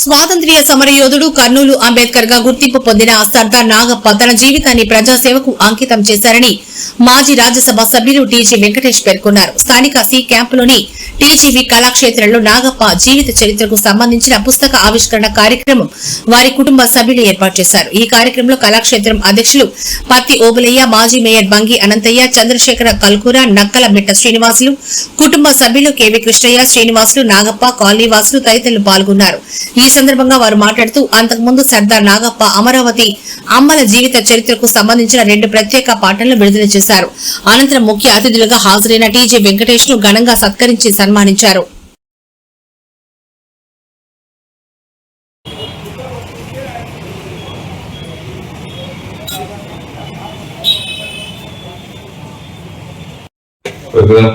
స్వాతంత్ర్య సమరయోధుడు కర్నూలు అంబేద్కర్గా గుర్తింపు పొందిన సర్దార్ నాగప్ప తన జీవితాన్ని ప్రజాసేవకు అంకితం చేశారని మాజీ రాజ్యసభ సభ్యులు టీజీ వెంకటేష్ పేర్కొన్నారు. స్థానిక సి క్యాంపులోని టీజీవీ కళాక్షేత్రంలో నాగప్ప జీవిత చరిత్రకు సంబంధించిన పుస్తక ఆవిష్కరణ కార్యక్రమం వారి కుటుంబ సభ్యులు ఏర్పాటు చేశారు. ఈ కార్యక్రమంలో కళాక్షేత్రం అధ్యక్షులు పత్తి ఓబులయ్య మాజీ మేయర్ బంగి అనంతయ్య చంద్రశేఖర కల్కూర నక్కల మిట్ట శ్రీనివాసులు కుటుంబ సభ్యులు కేవీ కృష్ణయ్య శ్రీనివాసులు నాగప్ప కాలనీవాసులు తదితరులు పాల్గొన్నారు. ఈ సందర్భంగా వారు మాట్లాడుతూ అంతకుముందు సర్దార్ నాగప్ప అమరావతి అమ్మల జీవిత చరిత్రకు సంబంధించిన రెండు ప్రత్యేక పాటలను విడుదల చేశారు. అనంతరం ముఖ్య అతిథులుగా హాజరైన టీజే వెంకటేష్ను ఘనంగా సత్కరించి సన్మానించారు.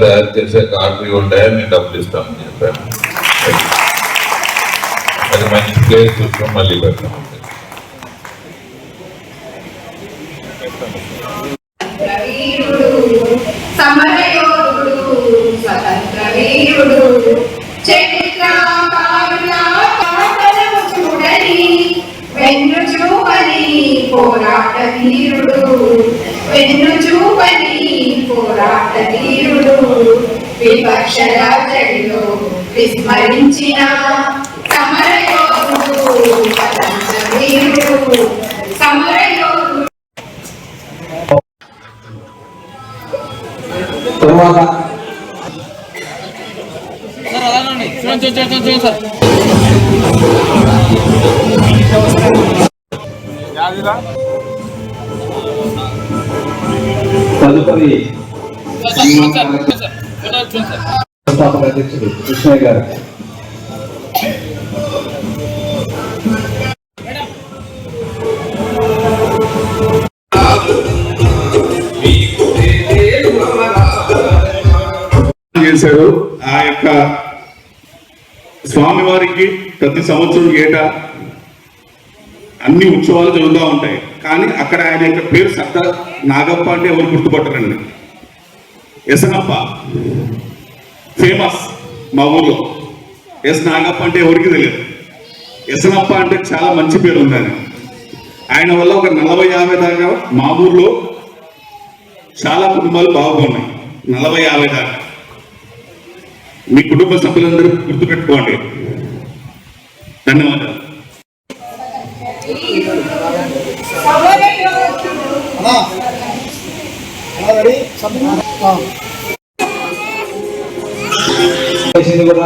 తయారు చేసే కార్డు ఉంటాయా? మేము డబ్బులు ఇస్తామని చెప్పాను అది మంచి ప్లేస్ చూసుకొని మళ్ళీ పెడతాం వీరుడు సమరయోధుడు స్వతంత్ర వీరుడు చరిత్రకారుల చూడని వెన్ను చూపని పోరాట వీరుడు వెన్ను చూపని పోరాట వీరుడు రాజడిలో విస్మరించిన తరువాత తదుపరి అధ్యక్షుడు కృష్ణయ్య గారు చేశారు. ఆ యొక్క స్వామివారికి ప్రతి సంవత్సరం ఏటా అన్ని ఉత్సవాలు జరుగుతూ ఉంటాయి. కానీ అక్కడ ఆయన యొక్క పేరు సత్త నాగప్ప అంటే ఎవరు గుర్తుపట్టరండి? ఎసనప్ప. ఫేమస్ మా ఊర్లో. ఎస్ నాగప్ప అంటే ఎవరికి తెలియదు. ఎసనప్ప అంటే చాలా మంచి పేరు ఉంది ఆయన ఆయన వల్ల ఒక నలభై యాభై దాకా మా ఊర్లో చాలా కుటుంబాలు బాగున్నాయి. నలభై యాభై దాకా. మీ కుటుంబ సభ్యులందరూ గుర్తుపెట్టుకోండి. ధన్యవాదాలు.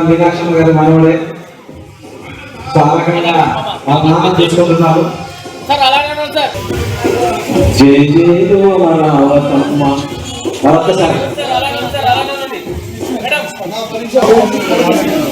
మీనాక్షమ్మ గారి మనవడే సార్ జై జయ అవతమ్మ మరొకసారి Thank.